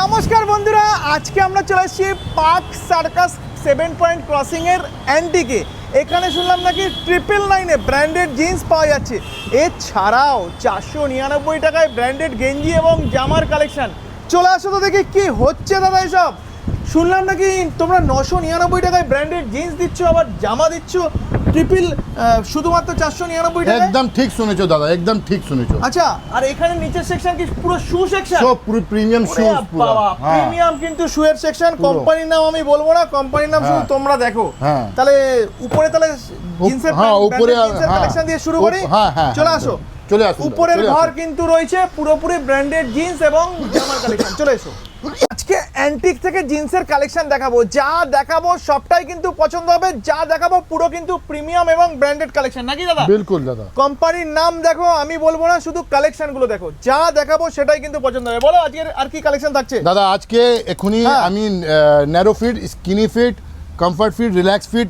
নমস্কার বন্ধুরা, আজকে আমরা চলে এসেছি পার্ক সার্কাস সেভেন পয়েন্ট ক্রসিংয়ের অ্যান্টিকে এখানে শুনলাম নাকি ট্রিপল নাইনে ব্র্যান্ডেড জিন্স পাওয়া যাচ্ছে। এছাড়াও চারশো নিরানব্বই টাকায় ব্র্যান্ডেড গেঞ্জি এবং জামার কালেকশন চলে আসো তো দেখি কি হচ্ছে দাদা এসব। শুনলাম নাকি তোমরা নশো নিরানব্বই টাকায় ব্র্যান্ডেড জিন্স দিচ্ছ, আবার জামা দিচ্ছ। ট্রিপল শুধুমাত্র চারশো নিরানব্বই টাকা একদম ঠিক শুনেছো দাদা একদম ঠিক শুনেছো। আচ্ছা আর এখানে নিচের সেকশন কি? পুরো শু সেকশন সব পুরো প্রিমিয়াম শু পুরো। হ্যাঁ। প্রিমিয়াম কিন্তু শু এর সেকশন কোম্পানির নাম আমি বলব না কোম্পানির নাম শুধু হ্যাঁ। তোমরা দেখো। হ্যাঁ। তাহলে উপরে তাহলে জিন্সের হ্যাঁ, উপরে, হ্যাঁ। কালেকশন দিয়ে শুরু করি। হ্যাঁ, হ্যাঁ, চলে হ্যাঁ, আসো। চলে আসুন উপরের ঘর কিন্তু রয়েছে পুরোপুরি ব্র্যান্ডেড জিন্স এবং জামার কালেকশন চলে এসো। আজকে অ্যান্টিক থেকে জিন্সের কালেকশন দেখাবো। যা দেখাবো সবটাই কিন্তু পছন্দ হবে। যা দেখাবো পুরো কিন্তু প্রিমিয়াম এবং ব্র্যান্ডেড কালেকশন নাকি দাদা? বিলকুল দাদা। কোম্পানির নাম দেখো আমি বলব না শুধু কালেকশনগুলো দেখো। যা দেখাবো সেটাই কিন্তু পছন্দ হবে। বলো আজকের আর কি কালেকশন থাকছে? দাদা আজকে এখনই। আমি narrow fit skinny fit comfort fit relax fit